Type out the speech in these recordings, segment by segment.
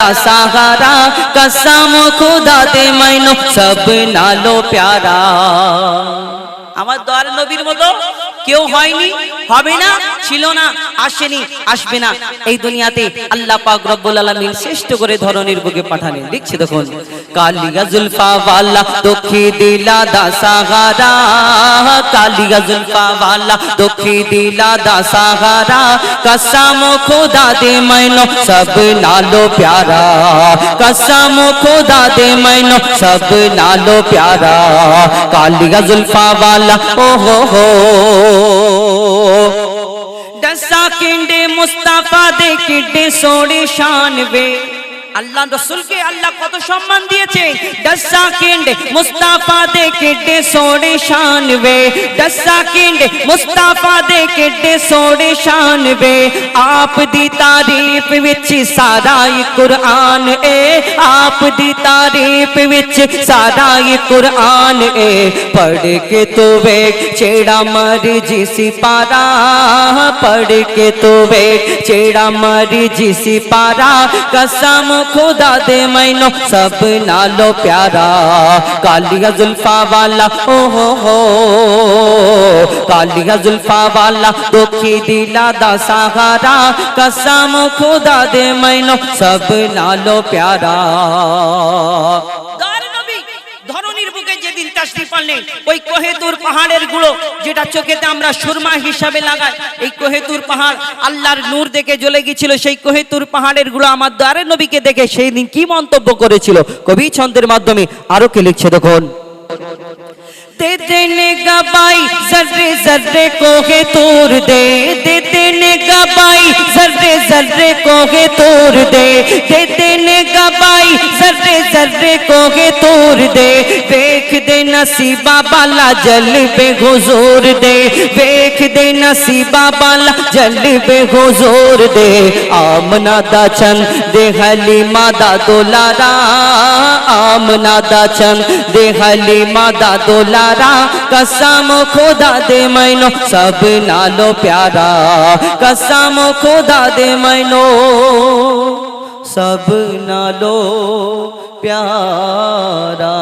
सहारा कसम खुदा दे मैनो सब नालो प्यारा আমার দোয়ার নবীর মতো কেউ হয়নি, হবে না, ছিল না, আসেনি, আসবে না। এই দুনিয়াতে আল্লাহ পাক রব্বুল আলামিন শ্রেষ্ঠ করে ধরনের বুকে পাঠালেন। দেখছি দেখুন। কালিয়া জুলফা ওয়ালা দুঃখী দিলা দাসা গারা। কালিয়া জুলফা ওয়ালা দুঃখী দিলা দাসা গারা। কসম খোদা দে মাইনো, সব নালো প্যারা। কসম খোদা দে মাইনো, সব নালো প্যারা। কালিয়া জুলফা ওয়ালা ਮੌਲਾ ਦੱਸਾ ਕਿੰਡੇ ਮੁਸਤਾਫਾ ਦੇ ਕਿੱਡੇ ਸੋਹਣੇ ਸ਼ਾਨ ਵੇ। আল্লাহ রসুলকে আল্লাহ কত সম্মান দিয়েছে দশ সেকেন্ড মুস্তাফা দে কেটে সোড়ে শানবে দশ সেকেন্ড মুস্তাফা দে سوڑے شان وے۔ آپ دی تاریف وچ سارا قرآن اے۔ آپ دی تاریف وچ سارا قرآن اے۔ پڑھ کے تو وے چیڑا مر جی سی پارا پڑھ کے تو وے چیڑا مر جی سی پارا قسم خدا دے مینو سب نالو پیارا۔ کالیا زلفا والا او ہو ہو۔ کالیا زلفا والا، دکھی دلا دا سہارا۔ قسم خدا دے مینو سب نالو پیارا۔ যেদিন তাশরিফ আনলেন ওই কোহেতুর পাহাড়ের গুঁড়ো যেটা চোখেতে আমরা সুরমা হিসাবে লাগাই এই কোহেতুর পাহাড় আল্লাহর নূর দেখে জ্বলে গিয়েছিল সেই কোহেতুর পাহাড়ের গুঁড়ো আমার দ্বারে নবীকে দেখে সেই দিন কি মন্তব্য করেছিল কবি ছন্দের মাধ্যমে আরো কে লিখছে দেখুন देते ने गबाई जर्रे जर्रे को है तोड़ दे देते ने गबाई जर्रे जर्रे को है तोड़ दे देते ने गबाई جذبے کو گے تور دے دیکھ دے نصیبہ بالا جل پہ حضور دے۔ دیکھ دے نصیبہ بالا جل پہ حضور دے۔ آمنا دا چن دے حلیمہ دا دولارا۔ آمنا دا چن دے حلیمہ دا دولارا۔ قسم خدا دے مینو سب نالو پیارا۔ قسم خدا دے مینو۔ सब नालो प्यारा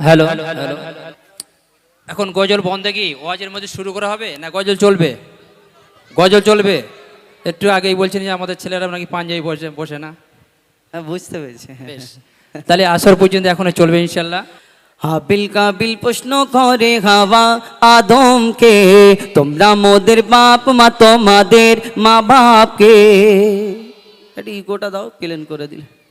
হ্যালো হ্যালো এখন গজল বন্ধে কি ওয়াজের মধ্যে শুরু করা হবে না গজল চলবে গজল চলবে একটু আগেই বলছেন যে আমাদের ছেলেরা নাকি পাঞ্জাবি বসে বসে না হ্যাঁ, বুঝতে পেরেছি বেশ তাহলে আসর পর্যন্ত এখনো চলবে ইনশাল্লাহ হাবিল কাবিল প্রশ্ন করে হাওয়া আদমকে তোমরা মোদের বাপ মা তোমাদের মা বাপকে এটা ইগোটা দাও প্লেন করে দিলে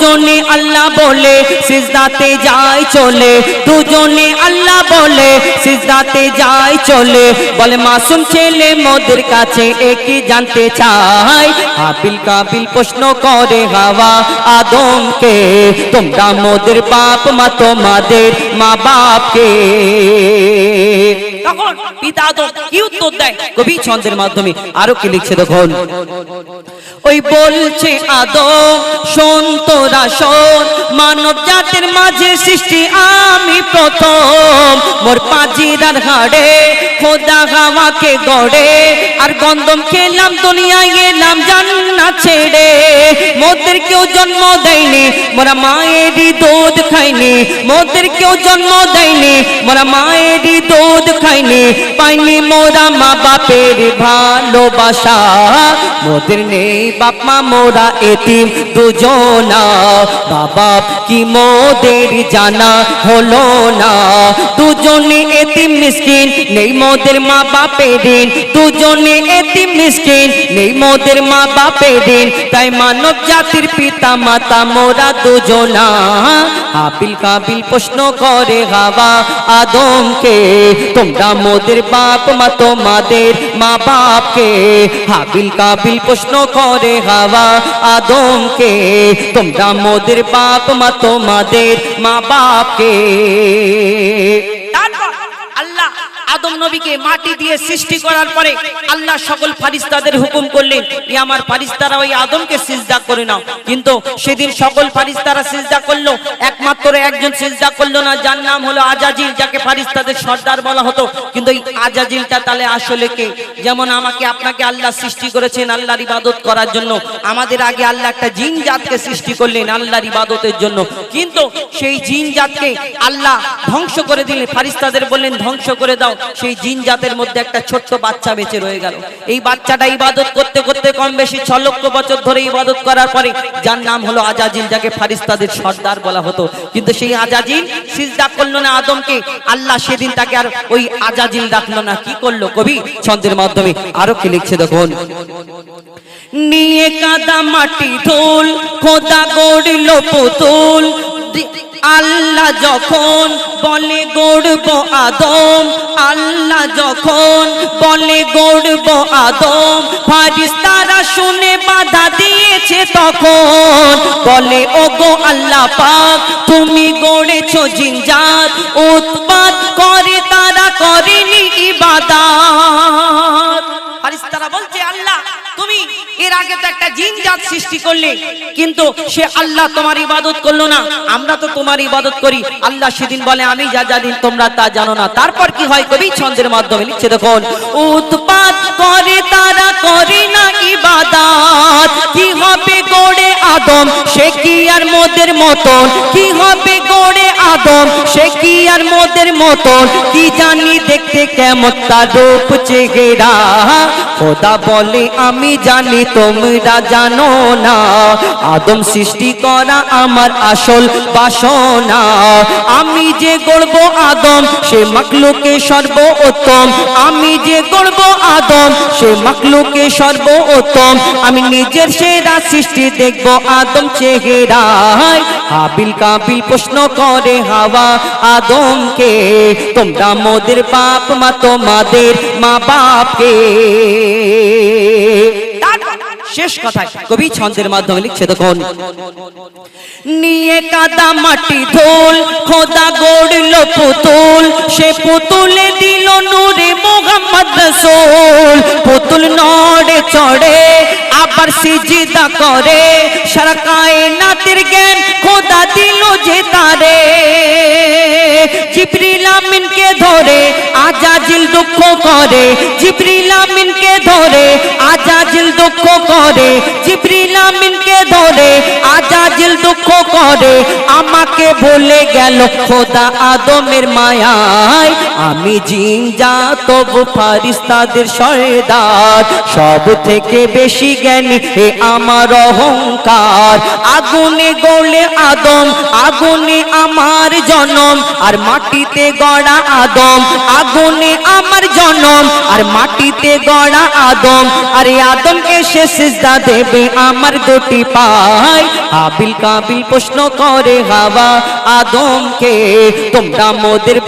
দুজনে আল্লাহ বলে, সিজদাতে যায় চলে। দুজনে আল্লাহ বলে, সিজদাতে যায় চলে। বলে, মাসুম ছেলে মোদের কাছে একই জানতে চাই। হাবিল কাবিল প্রশ্ন করে হাওয়া আদমকে, তোমরা মোদের বাপ মা তোমাদের মা বাপকে। তখন আরও কি লিখছে দেখুন? ওই বলছে আদম, শোন তোরা শোন মানব জাতির মাঝে সৃষ্টি আমি প্রথম। মোর পাজিরার হাড়ে খোদা হাওয়াকে গড়ে। আর গন্ধম খেলাম, দুনিয়ায় এলাম জান্না ছেড়ে। মোদের কেউ জন্ম দেয়নি, মোরা মায়েরই দুধ খাইনি। মোদের কেউ জন্ম দেয়নি, মোরা মায়েরই দুধ খাইনি। পাইনি মোরা মা বাপের ভালোবাসা। মোদের নেই বাপ মা, মোরা এতিম দুজনা। বাবা, কি মোদের জানা হলো না? দুজনে এতিম মিসকিন, নেই মোদের মা বাপের ঋণ। দুজনে এতিম মিসকিন, নেই মোদের মা বাপের ঋণ। তাই মানব জাতির পিতা, মাতা, মোরা দুজনা। আপিল কাবিল প্রশ্ন করে হাওয়া আদমকে, তোমরা মোদের বাপ, মা, তোমাদের মা বাপকে। হাবিল কাবিল প্রশ্ন করে আদমকে, তোমরা মোদের বাপ মা তোমাদের মা বাপকে আল্লাহ আদম নবীকে মাটি দিয়ে সৃষ্টি করার পরে আল্লাহ সকল ফারিস্তাদের হুকুম করলেন যে আমার ফারিস্তারা ওই আদমকে সিজদা করে নাও। কিন্তু সেদিন সকল ফারিস্তারা সিজদা করল, একমাত্র একজন সিজদা করল না, যার নাম হলো আজাজিল, যাকে ফারিস্তাদের সর্দার বলা হতো। কিন্তু এই আজাজিলটা তাহলে আসলে কে? যেমন আমাকে, আপনাকে আল্লাহ সৃষ্টি করেছেন আল্লাহর ইবাদত করার জন্য। আমাদের আগে আল্লাহ একটা জিন জাতকে সৃষ্টি করলেন আল্লাহর ইবাদতের জন্য। কিন্তু সেই জিন জাতকে আল্লাহ ধ্বংস করে দিলেন। ফারিস্তাদের বললেন, ধ্বংস করে দাও। সেই জিন জাতের মধ্যে একটা ছোট্ট বাচ্চা বেঁচে রয়ে গেল। এই বাচ্চাটা ইবাদত করতে করতে কম বেশি ছ লক্ষ বছর ধরে ইবাদত করার পরে যার নাম হলো আজাজিল, যাকে ফারিস্তাদের সর্দার বলা হতো। কিন্তু সেই আজাজিল সিজদা করল না আদমকে। আল্লাহ সেদিন তাকে আর ওই আজাজিল ডাকলো না। কি করল কবি? ছন্দের মাধ্যমে। আরও কি লিখছে দেখুন? নিয়ে কাদা মাটি ধুল, খোদা গড়ল পুতুল। আল্লাহ যখন বলে গড়ব আদম, আল্লাহ যখন বলে গড়ব আদম ফারিস্তারা শুনে বাধা দিয়েছে তখন। বলে, ওগো আল্লাহ পাক, তুমি গড়েছো জিনজাত, উৎপাত করে তারা করেনি ইবাদাত। ফারিস্তারা বলছে, আল্লাহ এর আগে তো একটা জিন জাত সৃষ্টি করলে, কিন্তু সে আল্লাহ তোমার ইবাদত করল না। আমরা তো তোমার ইবাদত করি। আল্লাহ সেদিন বলে, আমি যা জানি তোমরা তা জানো না। তারপর কি হয় কবি? ছন্দের মাধ্যমে লিখছে, দেখুন, উৎপাত করে তারা করে না ইবাদাত। কি হবে গড়ে আদম? সে কি আর মোদের মতন? কি হবে গড়ে আদম? সে কি আর মোদের মতন? কি জানি দেখতে কেমন তার রূপ চেহারা। খোদা বলে, আমি জানি তোমরা জানো না, আদম সৃষ্টি করা আমার আসল বাসনা। আমি যে গড়ব আদম, সে মাকলুকে সর্ব উত্তম আমি যে গড়ব আদম, সে মাকলুকে সর্ব উত্তম আমি নিজের সেরা সৃষ্টি দেখব আদম চেহারায়। হাবিল কাবিল প্রশ্ন করে হাওয়া আদমকে, তোমরা মোদের বাপ মা তোমাদের মা বাপকে শেষ কথায় কবি ছন্দের মাধ্যমে লিখছে, দেখুন। নিয়ে কাদা মাটি ধুল, খোদা গড়ল পুতুল, সে পুতুলে দিল নূরে মোহাম্মদ রসুল। পুতুল নড়ে চড়ে, আবার সিজিদা করে। সারা কায়নাতের জ্ঞান খোদা দিল যে তারে। জিবরিল আমিনকে ধরে আজাজিল দুঃখ করে। জিবরিল আমিনকে ধরে দুঃখ করে জিবরিল আমিনকে ধরে আজাজিল করে আমাকে বলে গেল, খোদা আদমের মায়ায় আমি জিন যা তবু ফারিস্তাদের সয়দার সব থেকে বেশি জ্ঞানী হে আমার অহংকার। আগুনে গলে আদম, আগুনে আমার জনম, আর মাটিতে গড়া আদম, আগুনে আমার জনম, আর মাটিতে গড়া আদম। আরে আদম এসে সিজদা দেবে আমার দুটি পায়। হাবিল কাবিল প্রশ্ন করে হাওয়া আদমকে তোমরা মোদের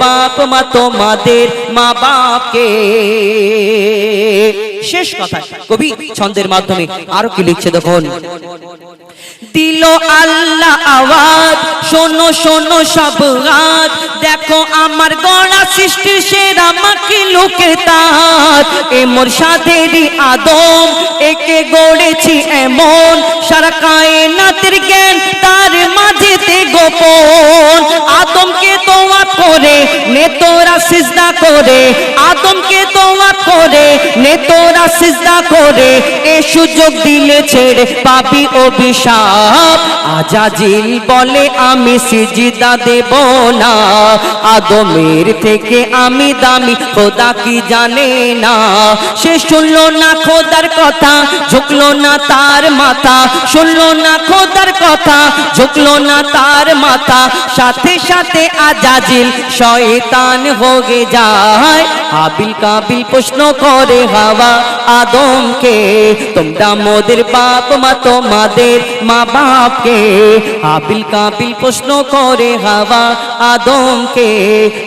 বাপ মা তোমাদের মা বাপকে। শেষ কথা, কবি ছন্দের মাধ্যমে আরও কি লিখছে দেখুন। দিল আল্লাহ আওয়াজ, শোনো শোনো সব রাত দেখো আমার মাকে লোকে তার। এ মোর সাধেরই আদম, একে গড়েছি এমন। সারা কায়নাতের জ্ঞান তার মাঝেতে গোপন। আদমকে তোরা সিজদা করে, আদমকে তোমা করে নে তোরা সিজদা করে, এ সুযোগ দিলে ছেড়ে পাপি অভিশাপ। আজাজিল বলে, আমি সিজিদা দেব না। আদমের থেকে আমি দামি, খোদা কি জানে না? সে শুনলো না খোদার কথা, ঝুঁকলো না তার মাথা। শুনলো না খোদার কথা, ঝুঁকলো না তার মাথা। সাথে সাথে আজাজিল শয়তান হয়ে যায়। আবিল কাবিল প্রশ্ন করে, হাওয়া আদমকে, তোমরা মোদের বাপ মা, তোমাদের মা বাপকে আবিল কাবিল প্রশ্ন করে হাওয়া আদমকে,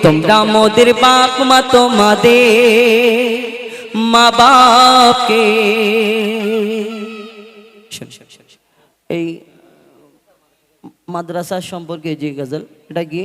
তোমরা মোদের বাপ, মা তোমাদের মা বাপকে। এই মাদ্রাসা সম্পর্কে যে গজল, এটা কি